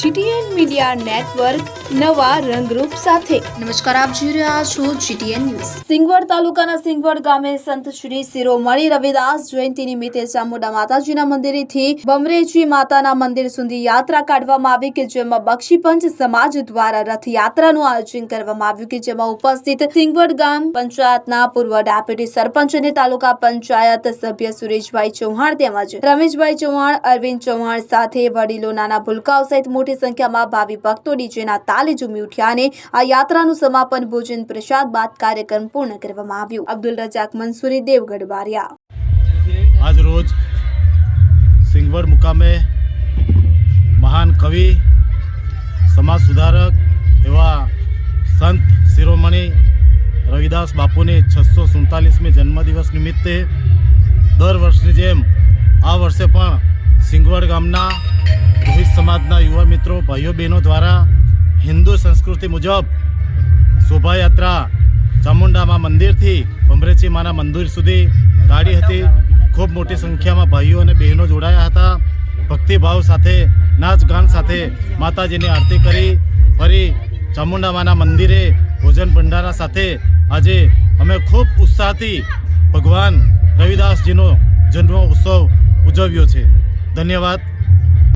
GTN media network નવા રંગરૂપ સાથે. નમસ્કાર આપ જોઈ રહ્યા છો જીટીએન ન્યૂઝ. સિંગવડ તાલુકાના સિંગવડ ગામે સંત શ્રી શિરોમણી રવિદાસ જયંતિ નિમિત્તે ચામુંડા માતાજીના મંદિરેથી બમરેજી માતાના મંદિર સુધી યાત્રા કાઢવામાં આવી કે જેમાં બક્ષીપંચ સમાજ દ્વારા રથયાત્રાનું આયોજન કરવામાં આવ્યું કે જેમાં ઉપસ્થિત સિંગવડ ગામ પંચાયતના પૂર્વ ડેપ્યુટી સરપંચ અને તાલુકા પંચાયત સભ્ય સુરેશભાઈ ચૌહાણ તેમજ રમેશભાઈ ચૌહાણ અરવિંદ ચૌહાણ સાથે વડીલો નાના ભૂલકાઓ સહિત મોટી સંખ્યામાં ભાવિ ભક્તો ડીજેના તાલે ઝૂમી ઉઠ્યા અને આ યાત્રાનું સમાપન ભોજન પ્રસાદ બાદ કાર્યક્રમ પૂર્ણ કરવામાં આવ્યું. અબ્દુલ રજાક મંસૂરી દેવગઢ, બારિયા. આજ રોજ સિંગવડ મુકામે મહાન કવિ, સમાજ સુધારક એવા સંત શિરોમણી રવિદાસ બાપુની છસો સુડતાલીસમી જન્મદિવસ નિમિત્તે દર વર્ષની જેમ આ વર્ષે પણ સિંગવડ ગામના સમાજના યુવા મિત્રો, ભાઈઓ, બહેનો દ્વારા હિન્દુ સંસ્કૃતિ મુજબ શોભાયાત્રા ચામુંડામાં મંદિરથી ભમરેચી માના મંદિર સુધી કાઢી હતી. ખૂબ મોટી સંખ્યામાં ભાઈઓ અને બહેનો જોડાયા હતા. ભક્તિભાવ સાથે નાચ ગાન સાથે માતાજીની આરતી કરી. ફરી ચામુંડા માના મંદિરે ભોજન ભંડારા સાથે આજે અમે ખૂબ ઉત્સાહથી ભગવાન રવિદાસજીનો જન્મ ઉત્સવ ઉજવ્યો છે. ધન્યવાદ.